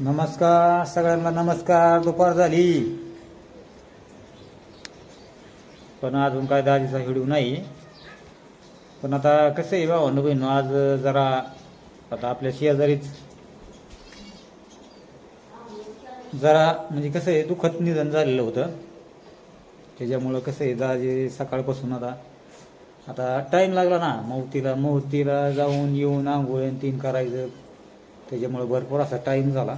नमस्कार सगळ्यांना नमस्कार दुपार झाली. पण अजून काय दाजीचा व्हिडिओ नाही. पण आता कसं आहे भावांनो बहीण आज जरा आता आपल्या शेजारीच जरा म्हणजे कसं आहे दुःखद निधन झालेलं होतं. त्याच्यामुळं कसं आहे दाजी सकाळपासून आता आता टाईम लागला ना मौतीला मौतीला जाऊन येऊन आंघोळ आणि तीन करायचं. त्याच्यामुळं भरपूर असा टाईम झाला.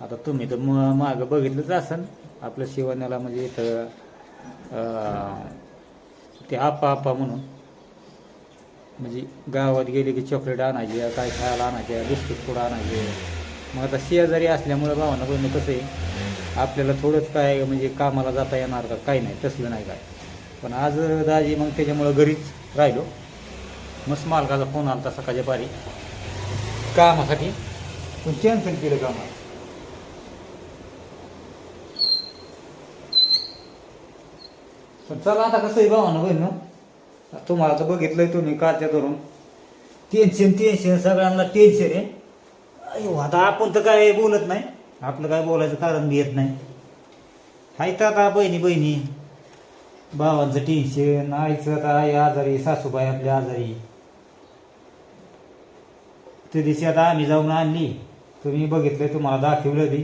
आता तुम्ही तर म मागं बघितलंच असन. आपल्या शिवण्याला म्हणजे इथं ते आप्पा आप्पा म्हणून. म्हणजे गावात गेले की चॉकलेट आणायचे काय खायला आणायचे बिस्किट पुढं आणायचे. मग आता शेजारी असल्यामुळं भावानं बहिणी कसं आहे? आपल्याला थोडंच काय म्हणजे कामाला जाता येणार का काही नाही तसलं नाही काय. पण आज दाजी मग त्याच्यामुळं घरीच राहिलो. मस्त मालकाचा फोन आला होता सकाळच्या पारी. कामासाठी? पण कॅन्सल केलं कामाला. पण चला आता कसं आहे भावानं बहिण? ना तुम्हाला तर बघितलंय तुम्ही काच्या धरून. टेन्शन टेन्शन सगळ्यांना टेन्शन आहे. अयो आता आपण तर काय बोलत नाही. आपलं काय बोलायचं कारण बी येत नाही. हाय तर आता बहिणी बहिणी. भावांचं टेन्शन आईचं आता आई आजारी सासूबाई आपल्या आजारी. त्या दिवशी आता आम्ही जाऊन आणली. तुम्ही बघितलं तुम्हाला दाखवलं ती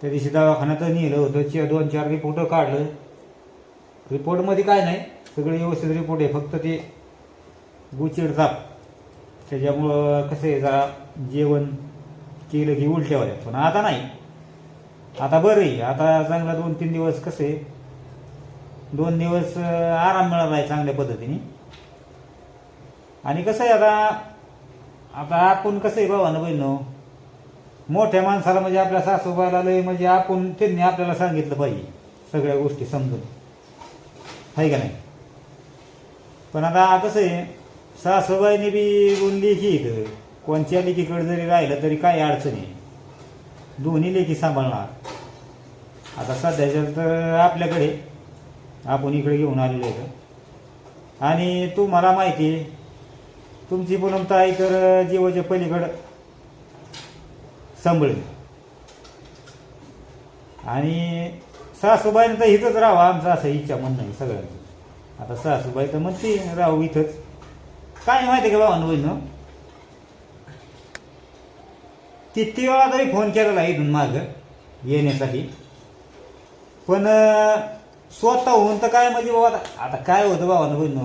त्या दिवशी दवाखान्यात नेलं होतं चे दोन चार रिपोर्ट काढलं. रिपोर्टमध्ये काय नाही सगळे व्यवस्थित रिपोर्ट आहे फक्त ते गुचिडताप त्याच्यामुळं कसं आहे जरा जेवण केलं की उलट्या होत्या. पण आता नाही. आता बरं आहे आता चांगला दोन तीन दिवस कसं आहे दोन दिवस आराम मिळाला आहे चांगल्या पद्धतीने. आणि कसं आहे आता आता आपण कसं आहे भावानं बहिणं? मोठ्या माणसाला म्हणजे आपल्या सासूबाईला लय म्हणजे आपण त्यांनी आपल्याला सांगितलं पाहिजे सगळ्या गोष्टी समजून. आहे का नाही? पण आता कसं आहे सासूबाईने बी दोन लेखी इथं कोणत्या लेखीकडे जरी राहिलं तरी काही अडचण आहे. दोन्ही लेखी सांभाळणार. आता सध्याच्या तर आपल्याकडे आपण इकडे घेऊन आलेलो आहे. आणि तुम्हाला माहिती आहे तुमची पुनमता आई तर जीवाच्या पलीकडं सांभाळेल. आणि सासूबाईनं तर इथंच राहावं आमचं असं इच्छा म्हणणं आहे सगळ्यांचं. आता सासूबाई तर म्हणते राहू इथंच. काय माहिती का भावानं बहिण किती वेळा तरी फोन केलेला आहे इथून मागं येण्यासाठी. पण स्वतःहून तर काय म्हणजे बाबा आता- आता काय होतं भावानं बहिण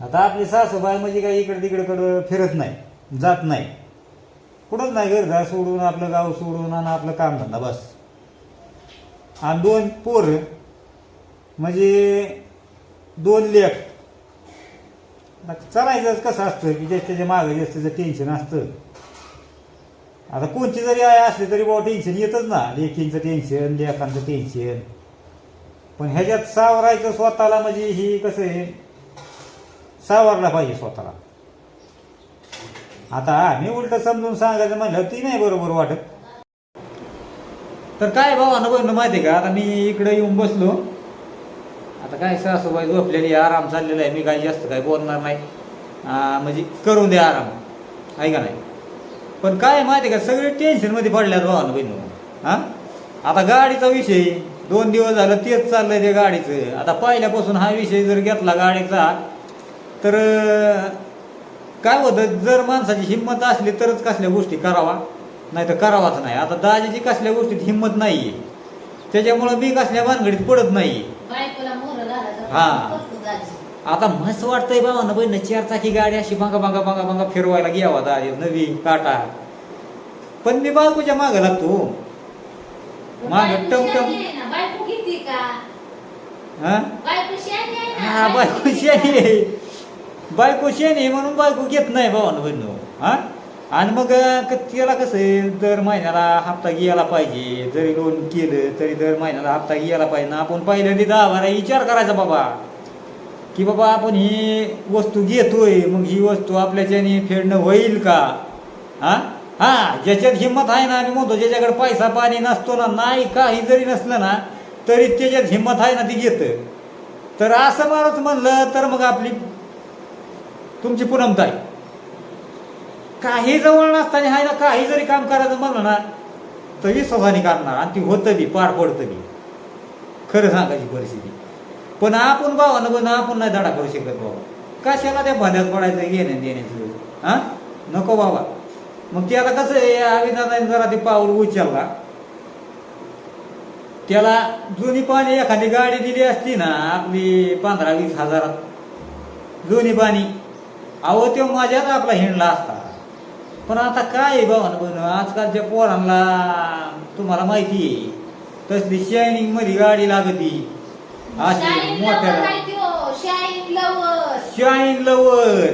आता आपली सासूबाई म्हणजे काय इकडे तिकडेकडं फिरत नाही जात नाही. कुठंच नाही घरदार सोडून आपलं गाव सोडून आणि आपलं कामधंदा बस. आणि दोन पोर म्हणजे दोन लेख आता कसं असतं की ज्येष्ठ त्याच्या मागं जास्त टेन्शन असतं. आता कोणची जरी आहे असली तरी बाबा टेन्शन येतच ना. लेखींचं टेन्शन लेखांचं टेन्शन पण ह्याच्यात सावरायचं स्वतःला म्हणजे ही कसं आहे सावरला पाहिजे स्वतःला. आता मी उलट समजून सांगायचं म्हणलं ती नाही बरोबर वाटत. तर काय भावानं बहिणं माहिती का? आता मी इकडे येऊन बसलो. आता काय सासूबाई झोपलेली आराम चाललेला आहे. मी काही जास्त काय बोलणार नाही. म्हणजे करून द्या आराम. आहे का नाही? पण काय माहिती का? सगळे टेन्शनमध्ये पडल्यात भावानं बहिणं हा? आता गाडीचा विषय दोन दिवस झालं तेच चाललंय ते गाडीचं. आता पहिल्यापासून हा विषय जर घेतला गाडीचा तर काय होतं जर माणसाची हिंमत असली तरच कसल्या गोष्टी करावा नाही तर करावाच नाही. आता दाजीची कसल्या गोष्टीत हिंमत नाहीये. त्याच्यामुळं मी कसल्या भानगडीत पडत तर हा. आता मस्त वाटतंय बाबा ना बहिण चार चाकी गाडी अशी बांगा बांगा बांगा बांगा फिरवायला घ्यावा दाजी नवी काटा पण मी बायकोच्या मागं लागतो. मागं टमटम आहे हा? बायको शहाणी आहे ना, हा बायको शेणी आहे म्हणून बायको घेत नाही भावानं बहिणू. हा? आणि मग क- त्याला कसं आहे दर महिन्याला हप्ता घ्यायला पाहिजे. जरी लोन केलं तरी दर महिन्याला हप्ता घ्यायला पाहिजे. ना आपण पहिल्यांदा दहा बारा विचार करायचा बाबा. की बाबा आपण ही वस्तू घेतोय मग ही वस्तू आपल्याच्याने फेडणं होईल का? हा? हा ज्याच्यात हिंमत आहे ना आम्ही म्हणतो ज्याच्याकडे पैसा पाणी नसतो ना नाही काही जरी नसलं ना तरी त्याच्यात हिंमत आहे ना ती घेतं. तर असं माणूस म्हणलं तर मग आपली तुमची पुनमताई काही जवळ नसताना हाय ना काही जरी काम करायचं म्हणलं ना तरी स्वभाने करणार आणि ती होतं बी पार पडतं बी. खरं सांगायची परिस्थिती. पण आपण भावानं पण आपण नाही धडा करू शकत बाबा कशाला त्या भांड्यात पडायचं घेण्यात देण्याचं? हा? नको बाबा. मग त्याला कसं आहे अविनादाने जरा ते पाऊल उचलला. त्याला जुनी पाणी एखादी गाडी दिली असती ना आपली पंधरा वीस हजारात. जुनी पाणी. अहो तो माझ्यात आपला हिंडला असता. पण आता काय भावानं बन आजकालच्या पोरांना तुम्हाला माहिती आहे तसली शायनिंगमध्ये गाडी लागती. अशी मोठ्या शाईन लवर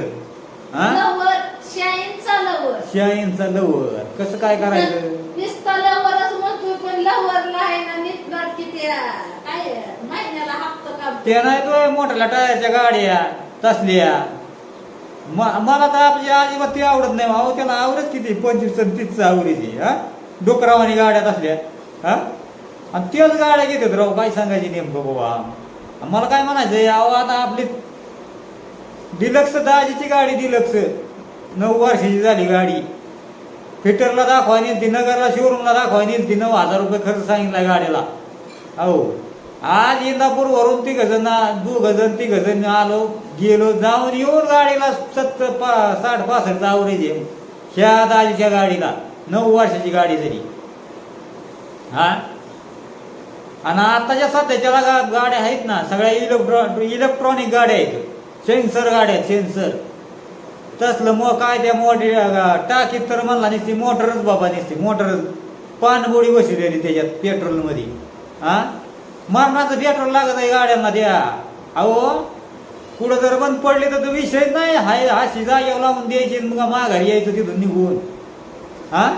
हा? लवर शाईनचा लवर कसं काय करायचं? नुसता लवरच म्हणतोय पण लवरला आहे ना नीट किती काय महिन्याला हप्ता ते नाही तो मोठ्या टायरच्या गाड्या तसल्या. मला तर आपली अजिबात ती आवडत नाही अहो त्याला आवडत किती? पंचवीस आणि तीस आवडीची हा? डोकरावानी गाड्यात असल्या हा? आणि तेच गाड्या घेतात राव काय सांगायची नेमकं बाबा? मला काय म्हणायचं अहो आता आपली डिलक्स दाजीची गाडी डिलक्स. नऊ वर्षाची झाली गाडी. फिटरला दाखवायला ती नगरला शोरूमला दाखवायला नेलती नऊ हजार रुपये खर्च सांगितला गाडीला अहो. आज इंदापूर वरून ती जण दू गजन ती गजन आलो गेलो जाऊन येऊन गाडीला सत्तर पा साठ पासष्ट आवरेज आहे ह्या दाजीच्या गाडीला. नऊ वर्षाची गाडी जरी हा? आणि आताच्या सध्याच्या गा- गाड्या आहेत ना सगळ्या इलेक्ट्रॉ इलेक्ट्रॉनिक गाड्या आहेत. सेन्सर गाड्या आहेत सेन्सर. तसलं मग काय त्या मोठी टाकीत तर म्हणला नसती मोटरच बाबा नसती मोटरच. पाणबोडी बसलेली त्याच्यात पेट्रोलमध्ये. हा? मरणाचं पेट्रोल लागत आहे गाड्यांना द्या अहो कुठं जर बंद पडली तर तो विषयच नाही. हाय हाशी जागेवर लावून द्यायची आणि मग माघारी यायचं तिथून निघून. हा?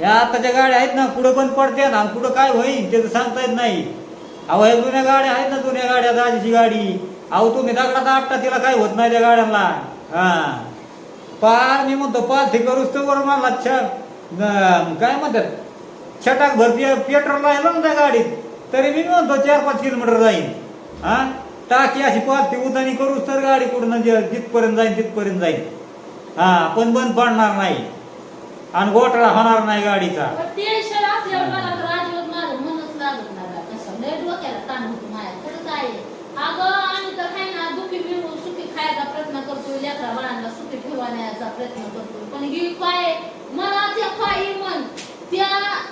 या आताच्या गाड्या आहेत ना कुठं बंद पडते ना आणि कुठं काय होईल त्याचं सांगता येत नाही. अहो ह्या जुन्या गाड्या आहेत ना जुन्या गाड्या दाजीची गाडी. अहो तुम्ही दगडात दाटता तिला काय होत नाही त्या गाड्यांना. हा. पार मी म्हणतो पालथी करूच तर वर मला छ- काय म्हणतात? छटाक भरती पेट्रोल राहिलं ना त्या गाडीत. तरी मी म्हणतो चार पाच किलोमीटर जाईन. हा? टाकी अशी पालती उदानी करूच तर गाडी कुठून जिथपर्यंत जाईन तिथपर्यंत जाईन. हा पण बंद पडणार नाही. आणि गोठळा होणार नाही गाडीचा. मला त्या पायी मन त्या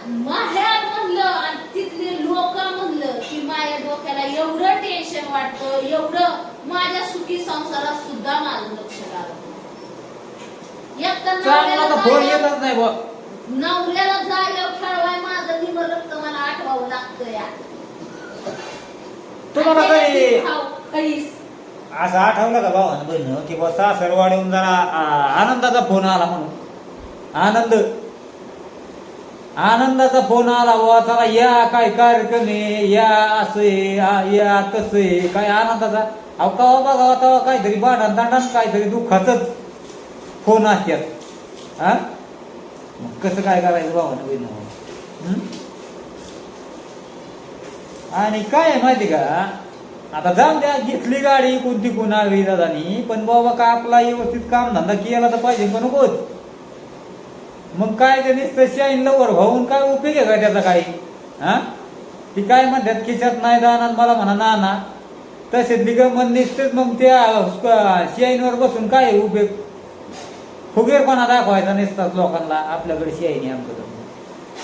माझ्या म्हणलं आणि तिथले लोक म्हणलं की माझ्या डोक्याला एवढं टेन्शन वाटतं एवढं माझ्या सुखी संसारात सुद्धा माझं लक्ष लागत. एक तर नवऱ्याला नाही जागेवर खेळवाय माझं निम रक्त मला आठवावं लागतं या तुम्हाला काही काहीच. असं आठवलं का भावानं बहिण की बा सासरवाडीहून जरा आनंदाचा फोन आला म्हणून आनंद आनंदाचा फोन आला बुवा चला या काय कार्यक्रम आहे? या असं आहे या तसं आहे. काय आनंदाचा? अहो कवा बघावा काहीतरी भांडण तांडण काहीतरी दुःखाचंच फोन असतात हा? मग कसं काय करायचं बाबा बहिण? आणि काय माहिती का? आता जाऊन द्या घेतली गाडी कोणती कोणा दादानी पण बाबा का आपला व्यवस्थित काम धंदा केला तर पाहिजे पण होत मग काय ते नुसतं शाईन लवर भाऊन काय उपयोग आहे का त्याचा काही? हा? ती काय म्हणतात खिशात नाही जाणार मला म्हणा ना ना. तसेच निगमन निसतेच मग त्या शिआईनवर बसून काय आहे उपयोग? फुगेरपणा दाखवायचा नसतात लोकांना आपल्याकडे शाईनी आमच्याकडे.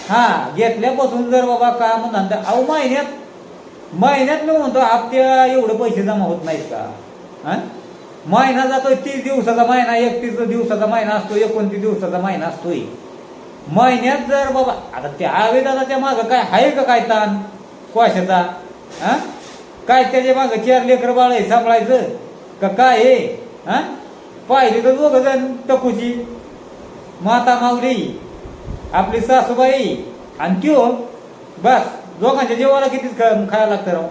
हा घेतल्यापासून जर बाबा का म्हणतात अहो महिन्यात महिन्यात मी म्हणतो हप्त्या एवढे पैसे जमा होत नाहीत का? हा? महिना जातोय तीस दिवसाचा महिना एकतीस दिवसाचा महिना असतो एकोणतीस दिवसाचा महिना असतोय. महिन्यात जर बाबा आता त्या आवेदानाच्या मागं काय आहे का काय ताण? क्वाशाचा हा? काय त्याच्या मागं चार लेकर बाळ आहे सांभाळायचं? का काय हे हां? पाहिले तर दोघ जण टकूची माता माऊली आपली सासूबाई आणि त्यो. बस दोघांच्या जेवायला कितीच खायला लागतं राव?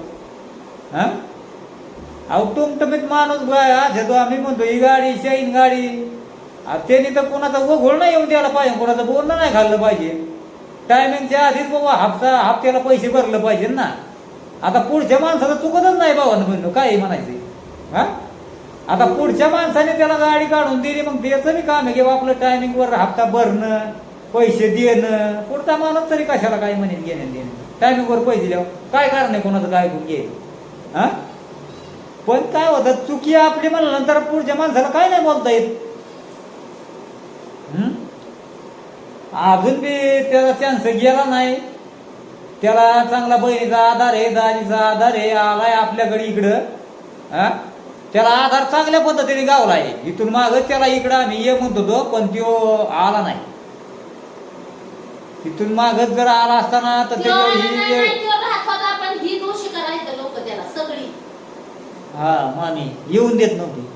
हां? अहो तुमटमीत माणूस बाय आज आम्ही म्हणतो ही गाडी शाईन गाडी. त्यांनी तर कोणाचा ओघोळ नाही येऊन द्यायला पाहिजे कोणाचं बोलणं नाही खाल्लं पाहिजे. टायमिंगच्या आधीच बाबा हप्ता हप्त्याला पैसे भरलं पाहिजे ना. आता पुढच्या माणसाचं चुकतच नाही बाबा म्हणतो काय म्हणायचं? हा? आता पुढच्या माणसाने त्याला गाडी काढून दिली मग द्यायचं मी काम आहे किंवा आपलं टायमिंगवर हप्ता भरणं पैसे देणं. पुढचा माणूस तरी कशाला काय म्हणेल घेणं देणं? टायमिंगवर पैसे द्यावं. काय कारण आहे कोणाचं काय घे हा? पण काय होतं चुकी आपली म्हणल्यानंतर पुढच्या माणसाला काय नाही बोलता येत? अजून बी त्याचा चान्स गेला नाही. त्याला चांगला बहिणीचा आधार आहे दाजीचा आधार आहे आलाय आपल्याकडे इकडं. हा? त्याला आधार चांगल्या पद्धतीने गावला आहे. इथून मागच त्याला इकडं आम्ही ये म्हणत होतो पण तो आला नाही. इथून मागच जर आला असताना तर त्याच्यावर नाही, ही त्याला मामी येऊन देत नव्हती.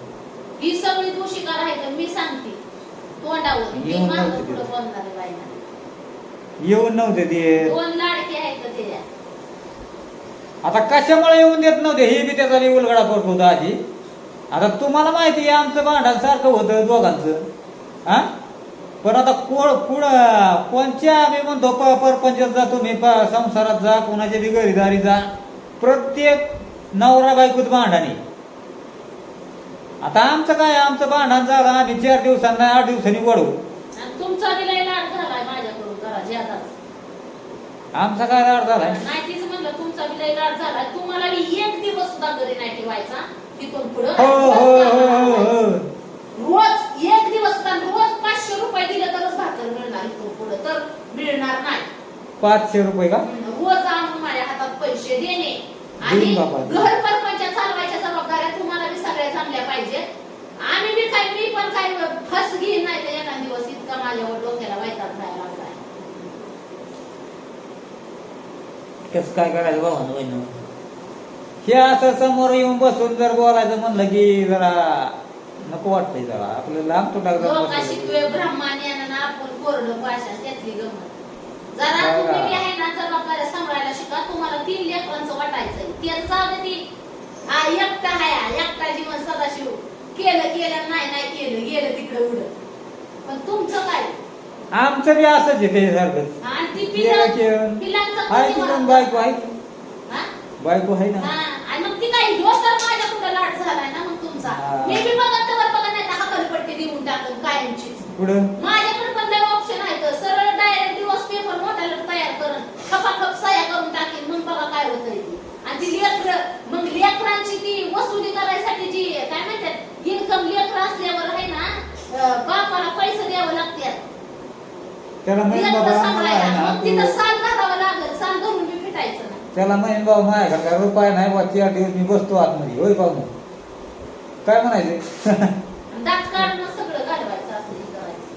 ही सगळी दोषी करायचं मी सांगते. तोंडावर मी येऊन नव्हती पुढं ती. बोलणार आहे बाईला. येऊन नव्हते ते. दोन लाडके आहेत का त्याच्या आता कशामुळे येऊन देत नव्हते? हे बी त्याचा उलगडा करत होता आजी. आता तुम्हाला माहिती आहे आमचं भांडण सारखं होतं दोघांचं. हा? पण आता कोण कुण कोणच्या आम्ही म्हणतो प परपंचात जा तुम्ही प संसारात जा कोणाच्या बी घरीदारी जा. प्रत्येक नवरा बायकोत भांडणी आता आमचं काय आमचं भांडण झालं आम्ही चार दिवसांना आठ दिवसांनी वळू. आणि तुमचा बी लय लाड झालाय माझ्याकडून जरा ज्यादाच आमचा काय राड झालाय? नाही तीच म्हणलं तुमचा बी लय लाड झालाय. तुम्हाला बी एक दिवस सुद्धा घरी नाही ठेवायचा तिथून पुढं हो हो हो हो. हो रोज एक दिवस सुद्धा रोज पाचशे रुपये दिले तरच भाकर मिळणार इथून पुढं तर मिळणार नाही. पाचशे रुपये का? रोज आणून माझ्या हातात पैसे देणे. आणि देईन. बाबा. घर परपंच चालवायच्या जबाबदाऱ्या तुम्हाला बी सगळ्या चांगल्या पाहिजेत काय मी पण काय फस घेईन नाही तर एका दिवस इतका माझ्यावर डोक्याला वैताग जायला लागलाय कसं काय करायचं बाबा बहिण हे असं समोर येऊन बसून जर बोलायचं म्हणलं की जरा नको वाटतंय जरा. आपलं लांब तुटाक लोका शिकवे ब्रह्माने आणि आपण कोरडं भाषा त्यातली गमत. जरा बघा. तुम्ही बी आहे ना जबाबदाऱ्या सांभाळायला शिका. तुम्हाला तीन लेकरांचं वाटायचंय. ते जाऊ दे ती. हा एकटा हाय हा, एकटा जीवन सदाशिव. केलं केलं नाही नाही केलं गेलं तिकडे उडत पण तुमचं काय? आमचं बी असंच आहे त्याच्यासारखं आणि ती केलं पिलं केलं पिलांचं आहे कधी की पण वळण? बायको आहे. हा? बायको आहे ना. हा, आणि मग ती काय ह्यो तर माझ्या कुठं लाट झालाय ना मग तुमचा. हा. मी बी बघत तर बघा नाही तर हकालपट्टी देऊन टाकून कायमचीच. पुढं माझ्याकडे पण लय ऑप्शन आहे तर सरळ डायरेक्ट दिवस पेपर मोठ्याला तयार करून खपाखप सह्या करून टाकेन मग बघा काय होतंय ते आणि ती लेकर मग लेकरांची ती वसुली करायसाठी जी काय म्हणतात इन्कम लेकर असल्यावर आहे ना अं, बापाला पैसे द्यावं लागतात त्याला लेकरं बाबा आम्हाला आहे ना तिथं तू- लागेल. धरून बी फिटायचं ना. त्याला म्हणेन बाबा माझ्याकडे काय रुपये नाही बा चार दिवस मी बसतो आतमध्ये. होय पाहू काय म्हणायचं? आणि दात काढून सगळं घालवायचं असं हे करायचं.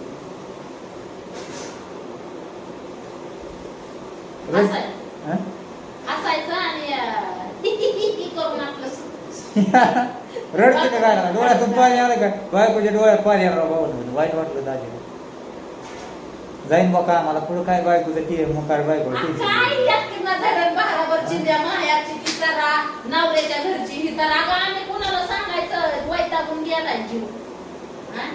हसाय- हं? हसायचं आणि अं, करून आपलं सु- रडते का काय? डोळ्यातून पाणी आलं का? बायकोच्या डोळ्यात पाणी आलं बाबा. वाईट वाटलं दाजी जाईन बा का आम्हाला पुढं काय बायकोचं टी मग काय बायको आणि काय एकटीनं धरण बहारावर चिंध्या मायाची ती तरा नवऱ्याच्या घरची ही तर अगं आम्ही कुणाला सांगायचं? वैतागून गेलाय जीव. हा?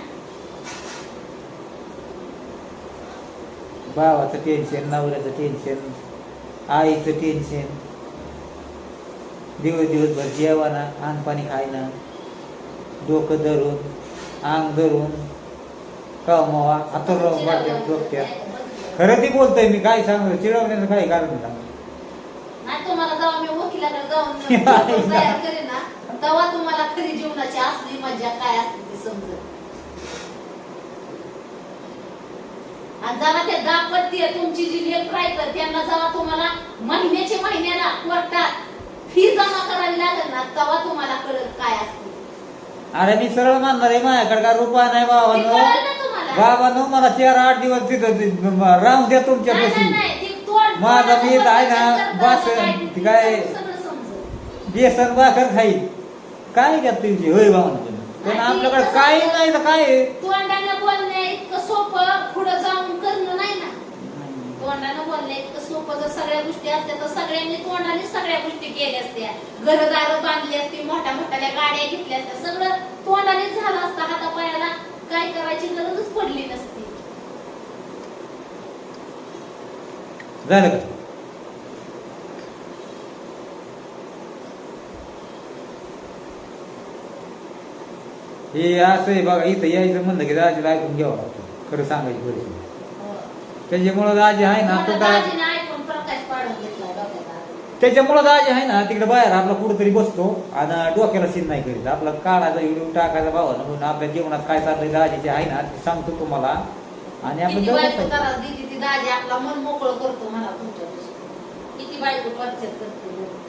भावाचं टेन्शन नवऱ्याचं टेन्शन आईचं टेन्शन दिवस दिवसभर जेवणा अंग पाणी खायना. डोकं धरून अंग धरून. कमावा हातून वाटते डोक्यात खरं ती बोलतोय मी काय सांगतो चिडवण्याचं काही कारण नाही. तुम्हाला मी वकिलाकडे जाऊन पेपर तयार करेन. ना तेव्हा तुम्हाला खरी जीवनाची असली मजा काय असते ती आणि जेव्हा ते तुमची जी त्यांना तुम्हाला महिन्याच्या महिन्याला कोर्टात फी जमा करावी लागेल ना तेव्हा तुम्हाला कळत काय असते. अरे मी सरळ मानणार आहे माझ्याकडे काय रुपया नाही ते बाबांनो मला चार आठ दिवस तिथं राहून द्या तुमच्या पशी माझा मी आहे ना, पद्धत बस, काय काय-. बेसन भाकर खाईल काय घ्या तुमची? होय बाबा पण आपल्याकडे काही नाही तर काय? तोंडानं बोलणे इतकं सोपं पुढे जाऊन करणं नाही ना. तोंडानं बोलणे इतकं सोपं जर सगळ्या गोष्टी असत्या तर सगळ्यांनी तोंडाने सगळ्या गोष्टी केल्या असत्या. घरदार बांधली असती मोठ्या मोठ्या गाड्या घेतल्या असत्या सगळं तोंडानेच झालं असतं हातापायाला. काय करायची गरजच पडली नसती. झालं का? हे असं आहे बघा इथं यायचं म्हणलं की दाजीला ऐकून घ्यावं लागतं. खरं सांगायची परिस्थिती. हो. त्याच्यामुळं दाजी आहे ना मला कुठं दाजीने ऐकून प्रकाश पाडून घेतला डोक्यात आज. त्याच्यामुळं दाजी आहे ना तिकडे बाहेर आपला कुठेतरी बसतो आणि डोक्याला सीन नाही करीत. आपला काढायचा व्हिडिओ टाकायचा भावानं म्हणून आपल्या जीवनात काय चाललंय दाजीचे आहे ना ते सांगतो तुम्हाला. आणि आपण किती जाऊ बायको बसायचं. त्रास देते ती दाजी आपला मन मोकळं करतो मला तुमच्यापाशी. किती बायको टॉर्चर करते